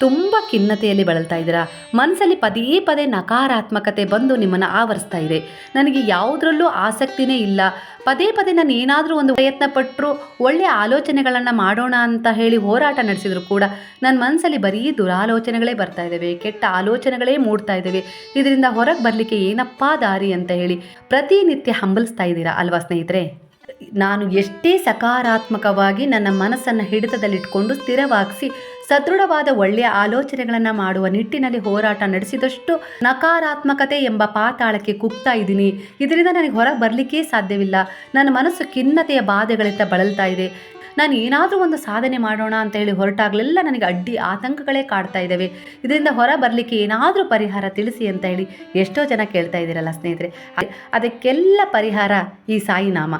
ತುಂಬ ಖಿನ್ನತೆಯಲ್ಲಿ ಬಳಲ್ತಾ ಇದ್ದೀರಾ? ಮನಸ್ಸಲ್ಲಿ ಪದೇ ಪದೇ ನಕಾರಾತ್ಮಕತೆ ಬಂದು ನಿಮ್ಮನ್ನು ಆವರಿಸ್ತಾ ಇದೆ. ನನಗೆ ಯಾವುದರಲ್ಲೂ ಆಸಕ್ತಿನೇ ಇಲ್ಲ. ಪದೇ ಪದೇ ನಾನು ಏನಾದರೂ ಒಂದು ಪ್ರಯತ್ನ ಪಟ್ಟರು ಒಳ್ಳೆಯ ಆಲೋಚನೆಗಳನ್ನು ಮಾಡೋಣ ಅಂತ ಹೇಳಿ ಹೋರಾಟ ನಡೆಸಿದ್ರು ಕೂಡ ನನ್ನ ಮನಸ್ಸಲ್ಲಿ ಬರೀ ದುರಾಲೋಚನೆಗಳೇ ಬರ್ತಾ ಇದ್ದಾವೆ ಕೆಟ್ಟ ಆಲೋಚನೆಗಳೇ ಮೂಡ್ತಾ ಇದ್ದಾವೆ ಇದರಿಂದ ಹೊರಗೆ ಬರಲಿಕ್ಕೆ ಏನಪ್ಪಾ ದಾರಿ ಅಂತ ಹೇಳಿ ಪ್ರತಿನಿತ್ಯ ಹಂಬಲಿಸ್ತಾ ಇದ್ದೀರಾ ಅಲ್ವಾ ಸ್ನೇಹಿತರೆ? ನಾನು ಎಷ್ಟೇ ಸಕಾರಾತ್ಮಕವಾಗಿ ನನ್ನ ಮನಸ್ಸನ್ನು ಹಿಡಿತದಲ್ಲಿಟ್ಕೊಂಡು ಸ್ಥಿರವಾಗಿಸಿ ಸದೃಢವಾದ ಒಳ್ಳೆಯ ಆಲೋಚನೆಗಳನ್ನು ಮಾಡುವ ನಿಟ್ಟಿನಲ್ಲಿ ಹೋರಾಟ ನಡೆಸಿದಷ್ಟು ನಕಾರಾತ್ಮಕತೆ ಎಂಬ ಪಾತಾಳಕ್ಕೆ ಕುಗ್ತಾ ಇದ್ದೀನಿ. ಇದರಿಂದ ನನಗೆ ಹೊರಗೆ ಬರಲಿಕ್ಕೇ ಸಾಧ್ಯವಿಲ್ಲ. ನನ್ನ ಮನಸ್ಸು ಖಿನ್ನತೆಯ ಬಾಧೆಗಳಿಂದ ಬಳಲ್ತಾ ಇದೆ. ನಾನು ಏನಾದರೂ ಒಂದು ಸಾಧನೆ ಮಾಡೋಣ ಅಂತ ಹೇಳಿ ಹೊರಟಾಗಲೆಲ್ಲ ನನಗೆ ಅಡ್ಡಿ ಆತಂಕಗಳೇ ಕಾಡ್ತಾ ಇದ್ದಾವೆ ಇದರಿಂದ ಹೊರ ಬರಲಿಕ್ಕೆ ಏನಾದರೂ ಪರಿಹಾರ ತಿಳಿಸಿ ಅಂತ ಹೇಳಿ ಎಷ್ಟೋ ಜನ ಕೇಳ್ತಾ ಇದ್ದೀರಲ್ಲ ಸ್ನೇಹಿತರೆ. ಅದ್- ಅದಕ್ಕೆಲ್ಲ ಪರಿಹಾರ ಈ ಸಾಯಿನಾಮ.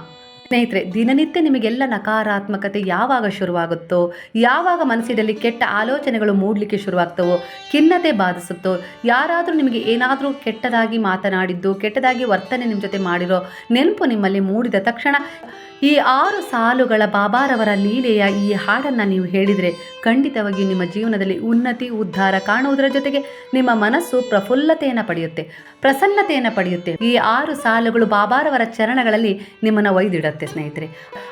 ಸ್ನೇಹಿತರೆ, ದಿನನಿತ್ಯ ನಿಮಗೆಲ್ಲ ನಕಾರಾತ್ಮಕತೆ ಯಾವಾಗ ಶುರುವಾಗುತ್ತೋ, ಯಾವಾಗ ಮನಸ್ಸಿನಲ್ಲಿ ಕೆಟ್ಟ ಆಲೋಚನೆಗಳು ಮೂಡಲಿಕ್ಕೆ ಶುರುವಾಗ್ತವೋ, ಖಿನ್ನತೆ ಬಾಧಿಸುತ್ತೋ, ಯಾರಾದರೂ ನಿಮಗೆ ಏನಾದರೂ ಕೆಟ್ಟದಾಗಿ ಮಾತನಾಡಿದ್ದು, ಕೆಟ್ಟದಾಗಿ ವರ್ತನೆ ನಿಮ್ಮ ಜೊತೆ ಮಾಡಿರೋ ನೆನಪು ನಿಮ್ಮಲ್ಲಿ ಮೂಡಿದ ತಕ್ಷಣ ಈ ಆರು ಸಾಲುಗಳ ಬಾಬಾರವರ ಲೀಲೆಯ ಈ ಹಾಡನ್ನು ನೀವು ಹೇಳಿದರೆ ಖಂಡಿತವಾಗಿ ನಿಮ್ಮ ಜೀವನದಲ್ಲಿ ಉನ್ನತಿ, ಉದ್ಧಾರ ಕಾಣುವುದರ ಜೊತೆಗೆ ನಿಮ್ಮ ಮನಸ್ಸು ಪ್ರಫುಲ್ಲತೆಯನ್ನು ಪಡೆಯುತ್ತೆ, ಪ್ರಸನ್ನತೆಯನ್ನು ಪಡೆಯುತ್ತೆ. ಈ ಆರು ಸಾಲುಗಳು ಬಾಬಾರವರ ಚರಣಗಳಲ್ಲಿ ನಿಮ್ಮನ್ನು ಒಯ್ದಿಡುತ್ತೆ ಸ್ನೇಹಿತರೆ.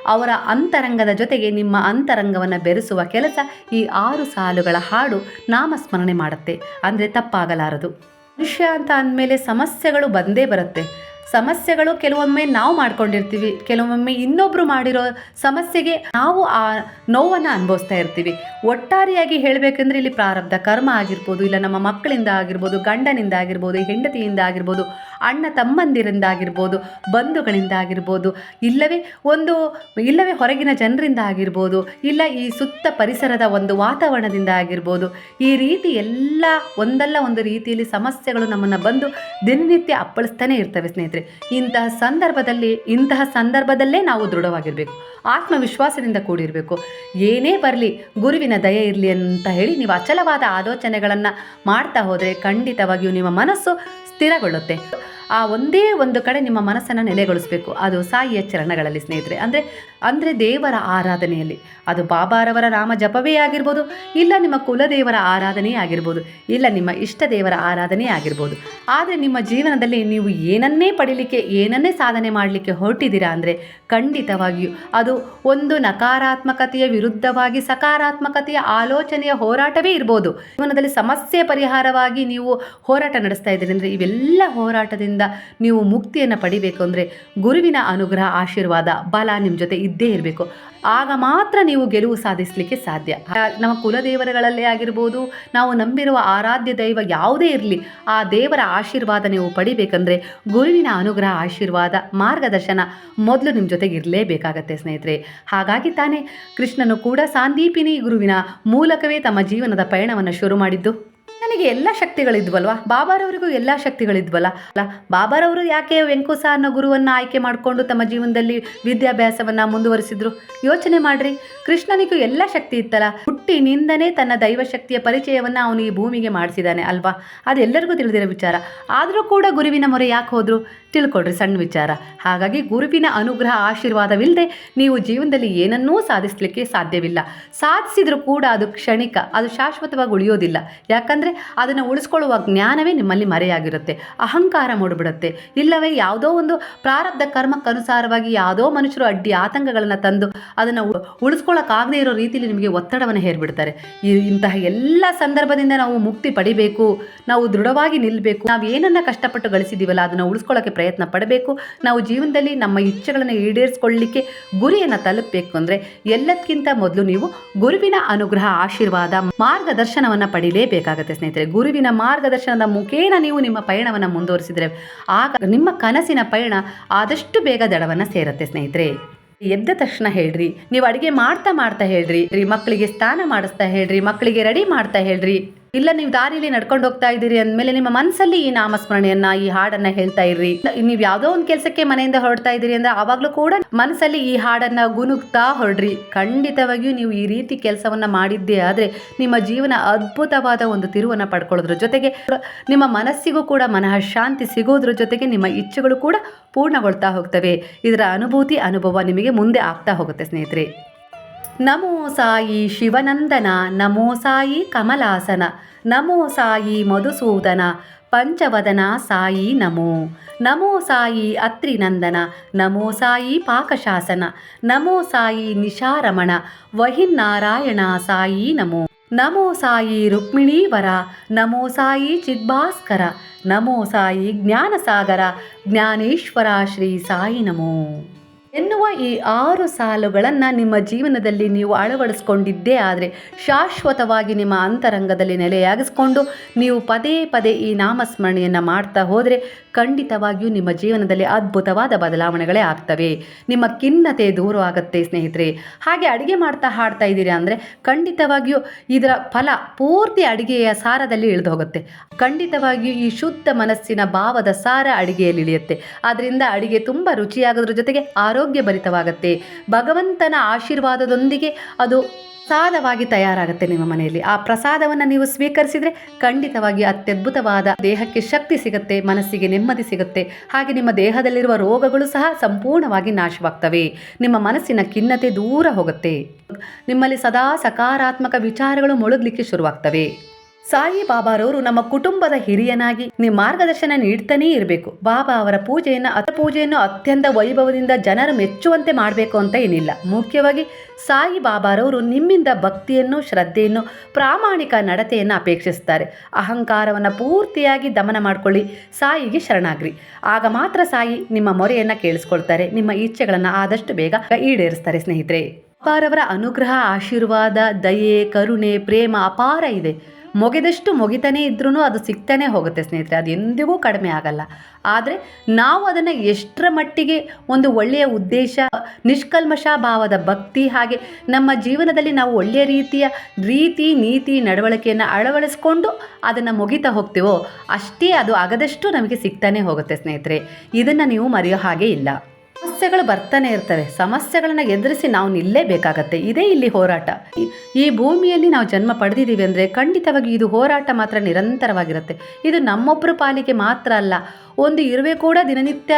ಅವರ ಅಂತರಂಗದ ಜೊತೆಗೆ ನಿಮ್ಮ ಅಂತರಂಗವನ್ನು ಬೆರೆಸುವ ಕೆಲಸ ಈ ಆರು ಸಾಲುಗಳ ಹಾಡು ನಾಮಸ್ಮರಣೆ ಮಾಡುತ್ತೆ. ಅಂದರೆ ತಪ್ಪಾಗಲಾರದು. ಮನುಷ್ಯ ಅಂತ ಅಂದಮೇಲೆ ಸಮಸ್ಯೆಗಳು ಬಂದೇ ಬರುತ್ತೆ. ಸಮಸ್ಯೆಗಳು ಕೆಲವೊಮ್ಮೆ ನಾವು ಮಾಡ್ಕೊಂಡಿರ್ತೀವಿ, ಕೆಲವೊಮ್ಮೆ ಇನ್ನೊಬ್ರು ಮಾಡಿರೋ ಸಮಸ್ಯೆಗೆ ನಾವು ಆ ನೋವನ್ನು ಅನುಭವಿಸ್ತಾ ಇರ್ತೀವಿ. ಒಟ್ಟಾರೆಯಾಗಿ ಹೇಳಬೇಕಂದ್ರೆ ಇಲ್ಲಿ ಪ್ರಾರಬ್ಧ, ಕರ್ಮ ಆಗಿರ್ಬೋದು, ಇಲ್ಲ ನಮ್ಮ ಮಕ್ಕಳಿಂದ ಆಗಿರ್ಬೋದು, ಗಂಡನಿಂದ ಆಗಿರ್ಬೋದು, ಹೆಂಡತಿಯಿಂದ ಆಗಿರ್ಬೋದು ಅಣ್ಣ ತಮ್ಮಂದಿರಿಂದಾಗಿರ್ಬೋದು, ಬಂಧುಗಳಿಂದಾಗಿರ್ಬೋದು, ಇಲ್ಲವೇ ಒಂದು, ಇಲ್ಲವೇ ಹೊರಗಿನ ಜನರಿಂದ ಆಗಿರ್ಬೋದು ಇಲ್ಲ ಈ ಸುತ್ತ ಪರಿಸರದ ಒಂದು ವಾತಾವರಣದಿಂದ ಆಗಿರ್ಬೋದು, ಈ ರೀತಿ ಎಲ್ಲ ಒಂದಲ್ಲ ಒಂದು ರೀತಿಯಲ್ಲಿ ಸಮಸ್ಯೆಗಳು ನಮ್ಮನ್ನು ಬಂದು ದಿನನಿತ್ಯ ಅಪ್ಪಳಿಸ್ತಾನೆ ಇರ್ತವೆ ಸ್ನೇಹಿತರೆ. ಇಂತಹ ಸಂದರ್ಭದಲ್ಲಿ, ಇಂತಹ ಸಂದರ್ಭದಲ್ಲೇ ನಾವು ದೃಢವಾಗಿರಬೇಕು, ಆತ್ಮವಿಶ್ವಾಸದಿಂದ ಕೂಡಿರಬೇಕು. ಏನೇ ಬರಲಿ, ಗುರುವಿನ ದಯೆ ಇರಲಿ ಅಂತ ಹೇಳಿ ನೀವು ಅಚಲವಾದ ಆಲೋಚನೆಗಳನ್ನು ಮಾಡ್ತಾ ಹೋದರೆ ಖಂಡಿತವಾಗಿಯೂ ನಿಮ್ಮ ಮನಸ್ಸು ಸ್ಥಿರಗೊಳ್ಳುತ್ತೆ. ಆ ಒಂದೇ ಒಂದು ಕಡೆ ನಿಮ್ಮ ಮನಸ್ಸನ್ನು ನೆಲೆಗೊಳಿಸಬೇಕು. ಅದು ಸಾಯಿಯ ಚರಣಗಳಲ್ಲಿ ಸ್ನೇಹಿತರೆ. ಅಂದರೆ ಅಂದರೆ ದೇವರ ಆರಾಧನೆಯಲ್ಲಿ. ಅದು ಬಾಬಾರವರ ರಾಮ ಜಪವೇ ಆಗಿರ್ಬೋದು, ಇಲ್ಲ ನಿಮ್ಮ ಕುಲದೇವರ ಆರಾಧನೆ ಆಗಿರ್ಬೋದು, ಇಲ್ಲ ನಿಮ್ಮ ಇಷ್ಟ ದೇವರ ಆರಾಧನೆ ಆಗಿರ್ಬೋದು. ಆದರೆ ನಿಮ್ಮ ಜೀವನದಲ್ಲಿ ನೀವು ಏನನ್ನೇ ಪಡೀಲಿಕ್ಕೆ, ಏನನ್ನೇ ಸಾಧನೆ ಮಾಡಲಿಕ್ಕೆ ಹೊರಟಿದ್ದೀರಾ ಅಂದರೆ, ಖಂಡಿತವಾಗಿಯೂ ಅದು ಒಂದು ನಕಾರಾತ್ಮಕತೆಯ ವಿರುದ್ಧವಾಗಿ ಸಕಾರಾತ್ಮಕತೆಯ ಆಲೋಚನೆಯ ಹೋರಾಟವೇ ಇರ್ಬೋದು. ಜೀವನದಲ್ಲಿ ಸಮಸ್ಯೆ ಪರಿಹಾರವಾಗಿ ನೀವು ಹೋರಾಟ ನಡೆಸ್ತಾ ಇದ್ದೀರಿ ಅಂದರೆ, ಇವೆಲ್ಲ ಹೋರಾಟದಿಂದ ನೀವು ಮುಕ್ತಿಯನ್ನು ಪಡಿಬೇಕು ಅಂದರೆ ಗುರುವಿನ ಅನುಗ್ರಹ, ಆಶೀರ್ವಾದ, ಬಲ ನಿಮ್ಮ ಜೊತೆ ಇದ್ದೇ ಇರಬೇಕು. ಆಗ ಮಾತ್ರ ನೀವು ಗೆಲುವು ಸಾಧಿಸಲಿಕ್ಕೆ ಸಾಧ್ಯ. ನಮ್ಮ ಕುಲದೇವರುಗಳಲ್ಲೇ ಆಗಿರ್ಬೋದು, ನಾವು ನಂಬಿರುವ ಆರಾಧ್ಯ ದೈವ ಯಾವುದೇ ಇರಲಿ, ಆ ದೇವರ ಆಶೀರ್ವಾದ ನೀವು ಪಡಿಬೇಕಂದ್ರೆ ಗುರುವಿನ ಅನುಗ್ರಹ, ಆಶೀರ್ವಾದ, ಮಾರ್ಗದರ್ಶನ ಮೊದಲು ನಿಮ್ಮ ಜೊತೆಗೆ ಇರಲೇಬೇಕಾಗತ್ತೆ ಸ್ನೇಹಿತರೆ. ಹಾಗಾಗಿ ತಾನೇ ಕೃಷ್ಣನು ಕೂಡ ಸಾಂದೀಪಿನಿ ಗುರುವಿನ ಮೂಲಕವೇ ತಮ್ಮ ಜೀವನದ ಪಯಣವನ್ನು ಶುರು ಮಾಡಿದ್ದು. ನನಗೆ ಎಲ್ಲ ಶಕ್ತಿಗಳಿದ್ವಲ್ವಾ? ಬಾಬಾರವರಿಗೂ ಎಲ್ಲ ಶಕ್ತಿಗಳಿದ್ವಲ್ಲ? ಅಲ್ಲ, ಬಾಬಾರವರು ಯಾಕೆ ವೆಂಕುಸ ಅನ್ನೋ ಗುರುವನ್ನು ಆಯ್ಕೆ ಮಾಡಿಕೊಂಡು ತಮ್ಮ ಜೀವನದಲ್ಲಿ ವಿದ್ಯಾಭ್ಯಾಸವನ್ನು ಮುಂದುವರಿಸಿದ್ರು? ಯೋಚನೆ ಮಾಡ್ರಿ. ಕೃಷ್ಣನಿಗೂ ಎಲ್ಲ ಶಕ್ತಿ ಇತ್ತಲ್ಲ? ಹುಟ್ಟಿನಿಂದನೇ ತನ್ನ ದೈವಶಕ್ತಿಯ ಪರಿಚಯವನ್ನು ಅವನು ಈ ಭೂಮಿಗೆ ಮಾಡಿಸಿದ್ದಾನೆ ಅಲ್ವಾ? ಅದೆಲ್ಲರಿಗೂ ತಿಳಿದಿರೋ ವಿಚಾರ. ಆದರೂ ಕೂಡ ಗುರುವಿನ ಮೊರೆ ಯಾಕೆ ಹೋದ್ರು? ತಿಳ್ಕೊಳ್ರಿ, ಸಣ್ಣ ವಿಚಾರ. ಹಾಗಾಗಿ ಗುರುವಿನ ಅನುಗ್ರಹ ಆಶೀರ್ವಾದವಿಲ್ಲದೆ ನೀವು ಜೀವನದಲ್ಲಿ ಏನನ್ನೂ ಸಾಧಿಸಲಿಕ್ಕೆ ಸಾಧ್ಯವಿಲ್ಲ. ಸಾಧಿಸಿದರೂ ಕೂಡ ಅದು ಕ್ಷಣಿಕ, ಅದು ಶಾಶ್ವತವಾಗಿ ಉಳಿಯೋದಿಲ್ಲ. ಯಾಕಂದರೆ ಅದನ್ನು ಉಳಿಸ್ಕೊಳ್ಳುವ ಜ್ಞಾನವೇ ನಿಮ್ಮಲ್ಲಿ ಮರೆಯಾಗಿರುತ್ತೆ. ಅಹಂಕಾರ ಮೂಡಿಬಿಡುತ್ತೆ. ಇಲ್ಲವೇ ಯಾವುದೋ ಒಂದು ಪ್ರಾರಬ್ಧ ಕರ್ಮಕ್ಕನುಸಾರವಾಗಿ ಯಾವುದೋ ಮನುಷ್ಯರು ಅಡ್ಡಿ ಆತಂಕಗಳನ್ನು ತಂದು ಅದನ್ನು ಉಳಿಸ್ಕೊಳ್ಳೋಕ್ಕಾಗದೇ ಇರೋ ರೀತಿಯಲ್ಲಿ ನಿಮಗೆ ಒತ್ತಡವನ್ನು ಹೇರ್ಬಿಡ್ತಾರೆ. ಇಂತಹ ಎಲ್ಲ ಸಂದರ್ಭದಿಂದ ನಾವು ಮುಕ್ತಿ ಪಡಿಬೇಕು, ನಾವು ದೃಢವಾಗಿ ನಿಲ್ಲಬೇಕು ನಾವು ಏನನ್ನ ಕಷ್ಟಪಟ್ಟು ಗಳಿಸಿದ್ದೀವಲ್ಲ ಅದನ್ನು ಉಳಿಸ್ಕೊಳ್ಳೋಕ್ಕೆ ಪ್ರಯತ್ನ ಪಡಬೇಕು. ನಾವು ಜೀವನದಲ್ಲಿ ನಮ್ಮ ಇಚ್ಛೆಗಳನ್ನು ಈಡೇರಿಸ್ಕೊಳ್ಳಿಕ್ಕೆ ಗುರಿಯನ್ನು ತಲುಪಬೇಕು ಅಂದರೆ ಎಲ್ಲದಕ್ಕಿಂತ ಮೊದಲು ನೀವು ಗುರುವಿನ ಅನುಗ್ರಹ, ಆಶೀರ್ವಾದ, ಮಾರ್ಗದರ್ಶನವನ್ನು ಪಡೀಲೇಬೇಕಾಗುತ್ತೆ ಸ್ನೇಹಿತರೆ. ಗುರುವಿನ ಮಾರ್ಗದರ್ಶನದ ಮುಖೇನ ನೀವು ನಿಮ್ಮ ಪಯಣವನ್ನು ಮುಂದುವರಿಸಿದರೆ ಆಗ ನಿಮ್ಮ ಕನಸಿನ ಪಯಣ ಆದಷ್ಟು ಬೇಗ ದಡವನ್ನು ಸೇರುತ್ತೆ ಸ್ನೇಹಿತರೆ. ಎದ್ದ ತಕ್ಷಣ ಹೇಳ್ರಿ, ನೀವು ಅಡುಗೆ ಮಾಡ್ತಾ ಮಾಡ್ತಾ ಹೇಳ್ರಿ, ಮಕ್ಕಳಿಗೆ ಸ್ನಾನ ಮಾಡಿಸ್ತಾ ಹೇಳ್ರಿ, ಮಕ್ಕಳಿಗೆ ರೆಡಿ ಮಾಡ್ತಾ ಹೇಳ್ರಿ. ಇಲ್ಲ, ನೀವು ದಾರಿಲಿ ನಡ್ಕೊಂಡು ಹೋಗ್ತಾ ಇದ್ದೀರಿ ಅಂದಮೇಲೆ ನಿಮ್ಮ ಮನಸ್ಸಲ್ಲಿ ಈ ನಾಮಸ್ಮರಣೆಯನ್ನ, ಈ ಹಾಡನ್ನ ಹೇಳ್ತಾ ಇರ್ರಿ. ನೀವು ಯಾವುದೋ ಒಂದು ಕೆಲಸಕ್ಕೆ ಮನೆಯಿಂದ ಹೊರಡ್ತಾ ಇದ್ದೀರಿ ಅಂದ್ರೆ ಆವಾಗಲೂ ಕೂಡ ಮನಸ್ಸಲ್ಲಿ ಈ ಹಾಡನ್ನ ಗುನುಗ್ತಾ ಹೊರಡ್ರಿ. ಖಂಡಿತವಾಗಿಯೂ ನೀವು ಈ ರೀತಿ ಕೆಲಸವನ್ನ ಮಾಡಿದ್ದೇ ಆದ್ರೆ ನಿಮ್ಮ ಜೀವನ ಅದ್ಭುತವಾದ ಒಂದು ತಿರುವನ್ನ ಪಡ್ಕೊಳ್ಳೋದ್ರ ಜೊತೆಗೆ ನಿಮ್ಮ ಮನಸ್ಸಿಗೂ ಕೂಡ ಮನಃ ಶಾಂತಿ ಸಿಗೋದ್ರ ಜೊತೆಗೆ ನಿಮ್ಮ ಇಚ್ಛೆಗಳು ಕೂಡ ಪೂರ್ಣಗೊಳ್ತಾ ಹೋಗ್ತವೆ. ಇದರ ಅನುಭೂತಿ, ಅನುಭವ ನಿಮಗೆ ಮುಂದೆ ಆಗ್ತಾ ಹೋಗುತ್ತೆ ಸ್ನೇಹಿತರೆ. ನಮೋ ಸಾಯಿ ಶಿವನಂದನ, ನಮೋ ಸಾಯಿ ಕಮಲಾಸನ, ನಮೋ ಸಾಯಿ ಮಧುಸೂದನ, ಪಂಚವದನ ಸಾಯಿ ನಮೋ ನಮೋ ಸಾಯಿ ಅತ್ರಿನಂದನ, ನಮೋ ಸಾಯಿ ಪಾಕಶಾಸನ, ನಮೋ ಸಾಯಿ ನಿಶಾರಮಣ, ವಹಿನ್ನಾರಾಯಣ ಸಾಯಿ ನಮೋ ನಮೋ ಸಾಯಿ ರುಕ್ಮಿಣೀವರ, ನಮೋ ಸಾಯಿ ಚಿದ್ಭಾಸ್ಕರ, ನಮೋ ಸಾಯಿ ಜ್ಞಾನಸಾಗರ, ಜ್ಞಾನೇಶ್ವರ ಶ್ರೀ ಸಾಯಿ ನಮೋ. ಎನ್ನುವ ಈ ಆರು ಸಾಲುಗಳನ್ನು ನಿಮ್ಮ ಜೀವನದಲ್ಲಿ ನೀವು ಅಳವಡಿಸ್ಕೊಂಡಿದ್ದೇ ಆದರೆ ಶಾಶ್ವತವಾಗಿ ನಿಮ್ಮ ಅಂತರಂಗದಲ್ಲಿ ನೆಲೆಯಾಗಿಸ್ಕೊಂಡು ನೀವು ಪದೇ ಪದೇ ಈ ನಾಮಸ್ಮರಣೆಯನ್ನು ಮಾಡ್ತಾ ಹೋದರೆ ಖಂಡಿತವಾಗಿಯೂ ನಿಮ್ಮ ಜೀವನದಲ್ಲಿ ಅದ್ಭುತವಾದ ಬದಲಾವಣೆಗಳೇ ಆಗ್ತವೆ. ನಿಮ್ಮ ಖಿನ್ನತೆ ದೂರ ಆಗುತ್ತೆ ಸ್ನೇಹಿತರೆ. ಹಾಗೆ ಅಡುಗೆ ಮಾಡ್ತಾ ಹಾಡ್ತಾ ಇದ್ದೀರಾ ಅಂದರೆ ಖಂಡಿತವಾಗಿಯೂ ಇದರ ಫಲ ಪೂರ್ತಿ ಅಡುಗೆಯ ಸಾರದಲ್ಲಿ ಇಳಿದು ಹೋಗುತ್ತೆ. ಖಂಡಿತವಾಗಿಯೂ ಈ ಶುದ್ಧ ಮನಸ್ಸಿನ ಭಾವದ ಸಾರ ಅಡುಗೆಯಲ್ಲಿ ಇಳಿಯುತ್ತೆ. ಆದ್ದರಿಂದ ಅಡುಗೆ ತುಂಬ ರುಚಿಯಾಗೋದ್ರ ಜೊತೆಗೆ ಆರೋಗ್ಯಭರಿತವಾಗುತ್ತೆ. ಭಗವಂತನ ಆಶೀರ್ವಾದದೊಂದಿಗೆ ಅದು ಪ್ರಸಾದವಾಗಿ ತಯಾರಾಗುತ್ತೆ ನಿಮ್ಮ ಮನೆಯಲ್ಲಿ. ಆ ಪ್ರಸಾದವನ್ನು ನೀವು ಸ್ವೀಕರಿಸಿದರೆ ಖಂಡಿತವಾಗಿ ಅತ್ಯದ್ಭುತವಾದ ದೇಹಕ್ಕೆ ಶಕ್ತಿ ಸಿಗುತ್ತೆ, ಮನಸ್ಸಿಗೆ ನೆಮ್ಮದಿ ಸಿಗುತ್ತೆ. ಹಾಗೆ ನಿಮ್ಮ ದೇಹದಲ್ಲಿರುವ ರೋಗಗಳು ಸಹ ಸಂಪೂರ್ಣವಾಗಿ ನಾಶವಾಗ್ತವೆ. ನಿಮ್ಮ ಮನಸ್ಸಿನ ಖಿನ್ನತೆ ದೂರ ಹೋಗುತ್ತೆ. ನಿಮ್ಮಲ್ಲಿ ಸದಾ ಸಕಾರಾತ್ಮಕ ವಿಚಾರಗಳು ಮೊಳಗಲಿಕ್ಕೆ ಶುರುವಾಗ್ತವೆ. ಸಾಯಿ ಬಾಬಾರವರು ನಮ್ಮ ಕುಟುಂಬದ ಹಿರಿಯನಾಗಿ ನೀವು ಮಾರ್ಗದರ್ಶನ ನೀಡ್ತಾನೇ ಇರಬೇಕು. ಬಾಬಾ ಅವರ ಪೂಜೆಯನ್ನು, ಅತ ಪೂಜೆಯನ್ನು ಅತ್ಯಂತ ವೈಭವದಿಂದ ಜನರು ಮೆಚ್ಚುವಂತೆ ಮಾಡಬೇಕು ಅಂತ ಏನಿಲ್ಲ. ಮುಖ್ಯವಾಗಿ ಸಾಯಿ ಬಾಬಾರವರು ನಿಮ್ಮಿಂದ ಭಕ್ತಿಯನ್ನು, ಶ್ರದ್ಧೆಯನ್ನು, ಪ್ರಾಮಾಣಿಕ ನಡತೆಯನ್ನು ಅಪೇಕ್ಷಿಸ್ತಾರೆ. ಅಹಂಕಾರವನ್ನು ಪೂರ್ತಿಯಾಗಿ ದಮನ ಮಾಡಿಕೊಳ್ಳಿ, ಸಾಯಿಗೆ ಶರಣಾಗ್ರಿ. ಆಗ ಮಾತ್ರ ಸಾಯಿ ನಿಮ್ಮ ಮೊರೆಯನ್ನು ಕೇಳಿಸ್ಕೊಳ್ತಾರೆ, ನಿಮ್ಮ ಇಚ್ಛೆಗಳನ್ನು ಆದಷ್ಟು ಬೇಗ ಈಡೇರಿಸ್ತಾರೆ ಸ್ನೇಹಿತರೆ. ಬಾಬಾರವರ ಅನುಗ್ರಹ, ಆಶೀರ್ವಾದ, ದಯೆ, ಕರುಣೆ, ಪ್ರೇಮ ಅಪಾರ ಇದೆ. ಮೊಗೆದಷ್ಟು ಮೊಗಿತಾನೇ ಇದ್ರೂ ಅದು ಸಿಗ್ತಾನೆ ಹೋಗುತ್ತೆ ಸ್ನೇಹಿತರೆ, ಅದು ಎಂದಿಗೂ ಕಡಿಮೆ ಆಗಲ್ಲ. ಆದರೆ ನಾವು ಅದನ್ನು ಎಷ್ಟರ ಮಟ್ಟಿಗೆ ಒಂದು ಒಳ್ಳೆಯ ಉದ್ದೇಶ ನಿಷ್ಕಲ್ಮಶ ಭಾವದ ಭಕ್ತಿ ಹಾಗೆ ನಮ್ಮ ಜೀವನದಲ್ಲಿ ನಾವು ಒಳ್ಳೆಯ ರೀತಿಯ ರೀತಿ, ನೀತಿ, ನಡವಳಿಕೆಯನ್ನು ಅಳವಡಿಸ್ಕೊಂಡು ಅದನ್ನು ಮುಗಿತಾ ಹೋಗ್ತೀವೋ, ಅಷ್ಟೇ ಅದು ಆಗದಷ್ಟು ನಮಗೆ ಸಿಗ್ತಾನೆ ಹೋಗುತ್ತೆ ಸ್ನೇಹಿತರೆ. ಇದನ್ನು ನೀವು ಮರೆಯೋ ಹಾಗೆ ಇಲ್ಲ. ಸಮಸ್ಯೆಗಳು ಬರ್ತಾನೆ ಇರ್ತವೆ. ಸಮಸ್ಯೆಗಳನ್ನ ಎದುರಿಸಿ ನಾವು ನಿಲ್ಲೇಬೇಕಾಗತ್ತೆ. ಇದೇ ಇಲ್ಲಿ ಹೋರಾಟ. ಈ- ಭೂಮಿಯಲ್ಲಿ ನಾವು ಜನ್ಮ ಪಡೆದಿದ್ದೀವಿ ಅಂದರೆ ಖಂಡಿತವಾಗಿ ಇದು ಹೋರಾಟ ಮಾತ್ರ ನಿರಂತರವಾಗಿರುತ್ತೆ. ಇದು ನಮ್ಮೊಬ್ಬರ ಪಾಲಿಗೆ ಮಾತ್ರ ಅಲ್ಲ. ಒಂದು ಇರುವೆ ಕೂಡ ದಿನನಿತ್ಯ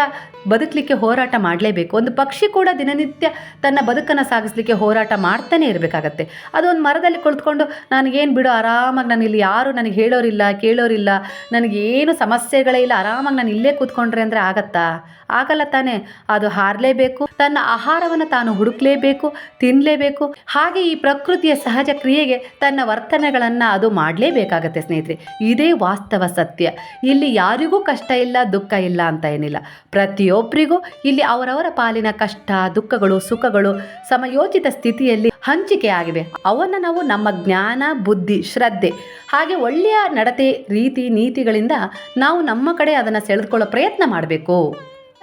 ಬದುಕಲಿಕ್ಕೆ ಹೋರಾಟ ಮಾಡಲೇಬೇಕು. ಒಂದು ಪಕ್ಷಿ ಕೂಡ ದಿನನಿತ್ಯ ತನ್ನ ಬದುಕನ್ನು ಸಾಗಿಸ್ಲಿಕ್ಕೆ ಹೋರಾಟ ಮಾಡ್ತಾನೆ ಇರಬೇಕಾಗತ್ತೆ. ಅದು ಒಂದು ಮರದಲ್ಲಿ ಕುಳಿತುಕೊಂಡು ನನಗೇನು ಬಿಡು, ಆರಾಮಾಗಿ ನಾನು ಇಲ್ಲಿ ಯಾರು ನನಗೆ ಹೇಳೋರಿಲ್ಲ, ಕೇಳೋರಿಲ್ಲ ನನಗೇನು ಸಮಸ್ಯೆಗಳೇ ಇಲ್ಲ, ಆರಾಮಾಗಿ ನಾನು ಇಲ್ಲೇ ಕೂತ್ಕೊಂಡ್ರೆ ಅಂದರೆ ಆಗತ್ತಾ? ಆಗಲ್ಲ ತಾನೇ, ಅದು ಹಾರಲೇಬೇಕು. ತನ್ನ ಆಹಾರವನ್ನು ತಾನು ಹುಡುಕಲೇಬೇಕು ತಿನ್ನಲೇಬೇಕು ಹಾಗೆ ಈ ಪ್ರಕೃತಿಯ ಸಹಜ ಕ್ರಿಯೆಗೆ ತನ್ನ ವರ್ತನೆಗಳನ್ನು ಅದು ಮಾಡಲೇಬೇಕಾಗತ್ತೆ ಸ್ನೇಹಿತರೆ. ಇದೇ ವಾಸ್ತವ ಸತ್ಯ. ಇಲ್ಲಿ ಯಾರಿಗೂ ಕಷ್ಟ ಇಲ್ಲ ದುಃಖ ಇಲ್ಲ ಅಂತ ಏನಿಲ್ಲ. ಪ್ರತಿಯೊಬ್ಬರಿಗೂ ಇಲ್ಲಿ ಅವರವರ ಪಾಲಿನ ಕಷ್ಟ, ದುಃಖಗಳು, ಸುಖಗಳು, ಸಮಯೋಚಿತ ಸ್ಥಿತಿಯಲ್ಲಿ ಹಂಚಿಕೆ ಆಗಿವೆ. ಅವನ್ನು ನಾವು ನಮ್ಮ ಜ್ಞಾನ, ಬುದ್ಧಿ, ಶ್ರದ್ಧೆ, ಹಾಗೆ ಒಳ್ಳೆಯ ನಡತೆ, ರೀತಿ, ನೀತಿಗಳಿಂದ ನಾವು ನಮ್ಮ ಕಡೆ ಅದನ್ನು ಸೆಳೆದುಕೊಳ್ಳೋ ಪ್ರಯತ್ನ ಮಾಡಬೇಕು.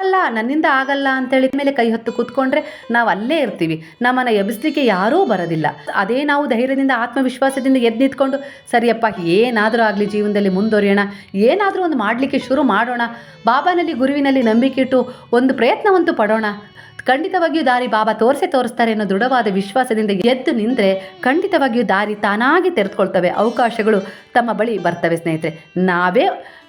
ಅಲ್ಲ ನನ್ನಿಂದ ಆಗಲ್ಲ ಅಂತೇಳಿ ಮೇಲೆ ಕೈ ಹೊತ್ತು ಕೂತ್ಕೊಂಡ್ರೆ ನಾವು ಅಲ್ಲೇ ಇರ್ತೀವಿ. ನಮ್ಮನ್ನು ಎಬ್ಬಿಸ್ಲಿಕ್ಕೆ ಯಾರೂ ಬರೋದಿಲ್ಲ. ಅದೇ ನಾವು ಧೈರ್ಯದಿಂದ, ಆತ್ಮವಿಶ್ವಾಸದಿಂದ ಎದ್ದು ನಿಂತ್ಕೊಂಡು, ಸರಿಯಪ್ಪ, ಏನಾದರೂ ಆಗಲಿ ಜೀವನದಲ್ಲಿ ಮುಂದುವರಿಯೋಣ, ಏನಾದರೂ ಒಂದು ಮಾಡಲಿಕ್ಕೆ ಶುರು ಮಾಡೋಣ, ಬಾಬಾನಲ್ಲಿ, ಗುರುವಿನಲ್ಲಿ ನಂಬಿಕೆ ಇಟ್ಟು ಒಂದು ಪ್ರಯತ್ನವಂತೂ ಪಡೋಣ. ಖಂಡಿತವಾಗಿಯೂ ದಾರಿ ಬಾಬಾ ತೋರಿಸೇ ತೋರಿಸ್ತಾರೆ ಅನ್ನೋ ದೃಢವಾದ ವಿಶ್ವಾಸದಿಂದ ಎದ್ದು ನಿಂತರೆ ಖಂಡಿತವಾಗಿಯೂ ದಾರಿ ತಾನಾಗಿ ತೆರೆದುಕೊಳ್ತವೆ ಅವಕಾಶಗಳು ತಮ್ಮ ಬಳಿ ಬರ್ತವೆ ಸ್ನೇಹಿತರೆ. ನಾವೇ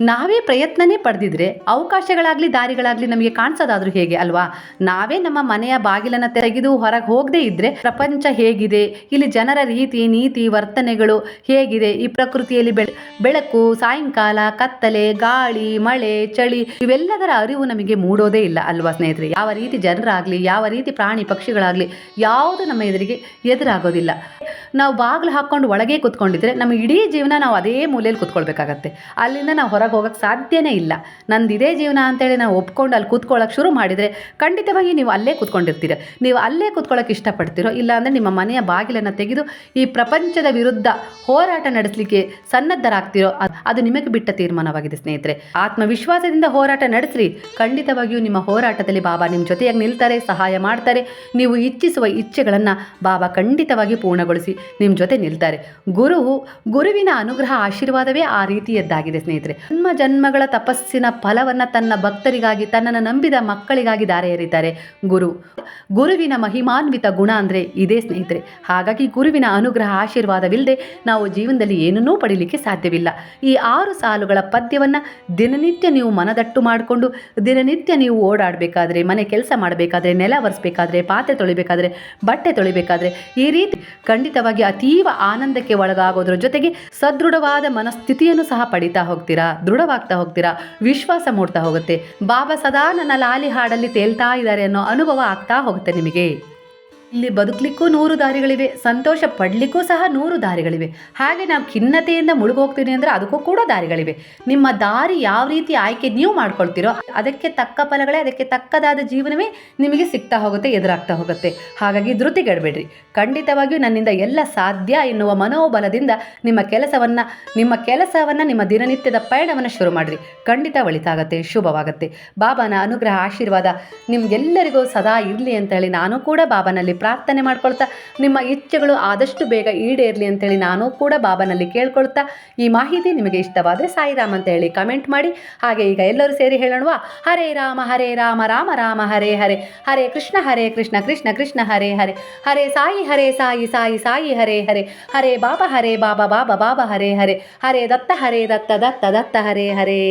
ನಾವೇ ಪ್ರಯತ್ನನೇ ಪಡೆದಿದ್ರೆ ಅವಕಾಶಗಳಾಗಲಿ ದಾರಿಗಳಾಗಲಿ ನಮಗೆ ಕಾಣಿಸೋದಾದ್ರೂ ಹೇಗೆ ಅಲ್ವಾ? ನಾವೇ ನಮ್ಮ ಮನೆಯ ಬಾಗಿಲನ್ನು ತೆಗೆದು ಹೊರಗೆ ಹೋಗದೇ ಇದ್ದರೆ ಪ್ರಪಂಚ ಹೇಗಿದೆ, ಇಲ್ಲಿ ಜನರ ರೀತಿ, ನೀತಿ, ವರ್ತನೆಗಳು ಹೇಗಿದೆ, ಈ ಪ್ರಕೃತಿಯಲ್ಲಿ ಬೆಳ, ಬೆಳಕು, ಸಾಯಂಕಾಲ, ಕತ್ತಲೆ, ಗಾಳಿ, ಮಳೆ, ಚಳಿ ಇವೆಲ್ಲದರ ಅರಿವು ನಮಗೆ ಮೂಡೋದೇ ಇಲ್ಲ ಅಲ್ವಾ ಸ್ನೇಹಿತರೆ? ಯಾವ ರೀತಿ ಜನರಾಗಲಿ ಯಾವ ರೀತಿ ಪ್ರಾಣಿ ಪಕ್ಷಿಗಳಾಗಲಿ, ಯಾವುದು ನಮ್ಮ ಎದುರಿಗೆ ಎದುರಾಗೋದಿಲ್ಲ. ನಾವು ಬಾಗಿಲು ಹಾಕ್ಕೊಂಡು ಒಳಗೆ ಕೂತ್ಕೊಂಡಿದ್ರೆ ನಮ್ಮ ಇಡೀ ಜೀವನ ನಾವು ಅದೇ ಮೂಲೆಯಲ್ಲಿ ಕೂತ್ಕೊಳ್ಬೇಕಾಗತ್ತೆ. ಅಲ್ಲಿಂದ ನಾವು ಹೊರಗೆ ಹೋಗೋಕ್ಕೆ ಸಾಧ್ಯನೇ ಇಲ್ಲ. ನಂದು ಇದೇ ಜೀವನ ಅಂತೇಳಿ ನಾವು ಒಪ್ಕೊಂಡು ಅಲ್ಲಿ ಕೂತ್ಕೊಳ್ಳೋಕೆ ಶುರು ಮಾಡಿದರೆ ಖಂಡಿತವಾಗಿ ನೀವು ಅಲ್ಲೇ ಕೂತ್ಕೊಂಡಿರ್ತೀರ. ನೀವು ಅಲ್ಲೇ ಕೂತ್ಕೊಳ್ಳೋಕೆ ಇಷ್ಟಪಡ್ತೀರೋ, ಇಲ್ಲಾಂದರೆ ನಿಮ್ಮ ಮನೆಯ ಬಾಗಿಲನ್ನು ತೆಗೆದು ಈ ಪ್ರಪಂಚದ ವಿರುದ್ಧ ಹೋರಾಟ ನಡೆಸಲಿಕ್ಕೆ ಸನ್ನದ್ಧರಾಗ್ತಿರೋ, ಅದು ಅದು ನಿಮಗೆ ಬಿಟ್ಟ ತೀರ್ಮಾನವಾಗಿದೆ ಸ್ನೇಹಿತರೆ. ಆತ್ಮವಿಶ್ವಾಸದಿಂದ ಹೋರಾಟ ನಡೆಸ್ರಿ. ಖಂಡಿತವಾಗಿಯೂ ನಿಮ್ಮ ಹೋರಾಟದಲ್ಲಿ ಬಾಬಾ ನಿಮ್ಮ ಜೊತೆಯಾಗಿ ನಿಲ್ತಾರೆ. ಮಾಡ್ತಾರೆ ಸಹಾಯ ಮಾಡ್ತಾರೆ. ನೀವು ಇಚ್ಛಿಸುವ ಇಚ್ಛೆಗಳನ್ನು ಬಾಬಾ ಖಂಡಿತವಾಗಿ ಪೂರ್ಣಗೊಳಿಸಿ ನಿಮ್ಮ ಜೊತೆ ನಿಲ್ತಾರೆ. ಗುರು, ಗುರುವಿನ ಅನುಗ್ರಹ ಆಶೀರ್ವಾದವೇ ಆ ರೀತಿಯದ್ದಾಗಿದೆ ಸ್ನೇಹಿತರೆ. ಜನ್ಮ ಜನ್ಮಗಳ ತಪಸ್ಸಿನ ಫಲವನ್ನು ತನ್ನ ಭಕ್ತರಿಗಾಗಿ, ತನ್ನನ್ನು ನಂಬಿದ ಮಕ್ಕಳಿಗಾಗಿ ದಾರೆ ಗುರು. ಗುರುವಿನ ಮಹಿಮಾನ್ವಿತ ಗುಣ ಅಂದರೆ ಇದೇ ಸ್ನೇಹಿತರೆ. ಹಾಗಾಗಿ ಗುರುವಿನ ಅನುಗ್ರಹ ಆಶೀರ್ವಾದವಿಲ್ಲದೆ ನಾವು ಜೀವನದಲ್ಲಿ ಏನನ್ನೂ ಪಡೀಲಿಕ್ಕೆ ಸಾಧ್ಯವಿಲ್ಲ. ಈ ಆರು ಸಾಲುಗಳ ಪದ್ಯವನ್ನು ದಿನನಿತ್ಯ ನೀವು ಮನದಟ್ಟು ಮಾಡಿಕೊಂಡು, ದಿನನಿತ್ಯ ನೀವು ಓಡಾಡಬೇಕಾದ್ರೆ, ಮನೆ ಕೆಲಸ ಮಾಡಬೇಕಾದ್ರೆ ನೆಲ ಒರೆಸ್ಬೇಕಾದ್ರೆ, ಪಾತ್ರೆ ತೊಳಿಬೇಕಾದ್ರೆ, ಬಟ್ಟೆ ತೊಳಿಬೇಕಾದ್ರೆ, ಈ ರೀತಿ ಖಂಡಿತವಾಗಿ ಅತೀವ ಆನಂದಕ್ಕೆ ಒಳಗಾಗೋದ್ರ ಜೊತೆಗೆ ಸದೃಢವಾದ ಮನಸ್ಥಿತಿಯನ್ನು ಸಹ ಪಡಿತಾ ಹೋಗ್ತೀರಾ, ದೃಢವಾಗ್ತಾ ಹೋಗ್ತೀರಾ, ವಿಶ್ವಾಸ ಮೂಡ್ತಾ ಹೋಗುತ್ತೆ. ಬಾಬಾ ಸದಾ ನನ್ನ ಲಾಲಿ ಹಾಡಲ್ಲಿ ತೇಲ್ತಾ ಇದ್ದಾರೆ ಅನ್ನೋ ಅನುಭವ ಆಗ್ತಾ ಹೋಗುತ್ತೆ ನಿಮಗೆ. ಇಲ್ಲಿ ಬದುಕಲಿಕ್ಕೂ ನೂರು ದಾರಿಗಳಿವೆ ಸಂತೋಷ ಪಡಲಿಕ್ಕೂ ಸಹ ನೂರು ದಾರಿಗಳಿವೆ. ಹಾಗೆ ನಾವು ಖಿನ್ನತೆಯಿಂದ ಮುಳುಗೋಗ್ತೀನಿ ಅಂದರೆ ಅದಕ್ಕೂ ಕೂಡ ದಾರಿಗಳಿವೆ. ನಿಮ್ಮ ದಾರಿ ಯಾವ ರೀತಿ ಆಯ್ಕೆ ನೀವು ಮಾಡ್ಕೊಳ್ತೀರೋ ಅದಕ್ಕೆ ತಕ್ಕ ಫಲಗಳೇ, ಅದಕ್ಕೆ ತಕ್ಕದಾದ ಜೀವನವೇ ನಿಮಗೆ ಸಿಗ್ತಾ ಹೋಗುತ್ತೆ, ಎದುರಾಗ್ತಾ ಹೋಗುತ್ತೆ. ಹಾಗಾಗಿ ಧೃತಿಗೆಡಬೇಡ್ರಿ. ಖಂಡಿತವಾಗಿಯೂ ನನ್ನಿಂದ ಎಲ್ಲ ಸಾಧ್ಯ ಎನ್ನುವ ಮನೋಬಲದಿಂದ ನಿಮ್ಮ ಕೆಲಸವನ್ನು ನಿಮ್ಮ ಕೆಲಸವನ್ನು, ನಿಮ್ಮ ದಿನನಿತ್ಯದ ಪಯಣವನ್ನು ಶುರು ಮಾಡಿರಿ. ಖಂಡಿತ ಒಳಿತಾಗತ್ತೆ, ಶುಭವಾಗುತ್ತೆ. ಬಾಬಾನ ಅನುಗ್ರಹ, ಆಶೀರ್ವಾದ ನಿಮ್ಗೆಲ್ಲರಿಗೂ ಸದಾ ಇರಲಿ ಅಂತ ಹೇಳಿ ನಾನು ಕೂಡ ಬಾಬಾನಲ್ಲಿ ಪ್ರಾರ್ಥನೆ ಮಾಡ್ಕೊಳ್ತಾ, ನಿಮ್ಮ ಇಚ್ಛೆಗಳು ಆದಷ್ಟು ಬೇಗ ಈಡೇರಲಿ ಅಂತೇಳಿ ನಾನು ಕೂಡ ಬಾಬಾನಲ್ಲಿ ಕೇಳ್ಕೊಳ್ತಾ ಈ ಮಾಹಿತಿ ನಿಮಗೆ ಇಷ್ಟವಾದರೆ ಸಾಯಿರಾಮ್ ಅಂತ ಹೇಳಿ ಕಮೆಂಟ್ ಮಾಡಿ. ಹಾಗೆ ಈಗ ಎಲ್ಲರೂ ಸೇರಿ ಹೇಳೋಣವಾ? ಹರೇ ರಾಮ ಹರೇ ರಾಮ ರಾಮ ರಾಮ, ಹರೇ ಹರೇ. ಹರೇ ಕೃಷ್ಣ ಹರೇ ಕೃಷ್ಣ ಕೃಷ್ಣ ಕೃಷ್ಣ, ಹರೇ ಹರೇ. ಹರೇ ಸಾಯಿ ಹರೇ ಸಾಯಿ ಸಾಯಿ ಸಾಯಿ, ಹರೇ ಹರೇ. ಹರೇ ಬಾಬಾ ಹರೇ ಬಾಬಾ ಬಾಬಾ ಬಾಬಾ, ಹರೇ ಹರೇ. ಹರೇ ದತ್ತ ಹರೇ ದತ್ತ ದತ್ತ ದತ್ತ, ಹರೇ ಹರೇ.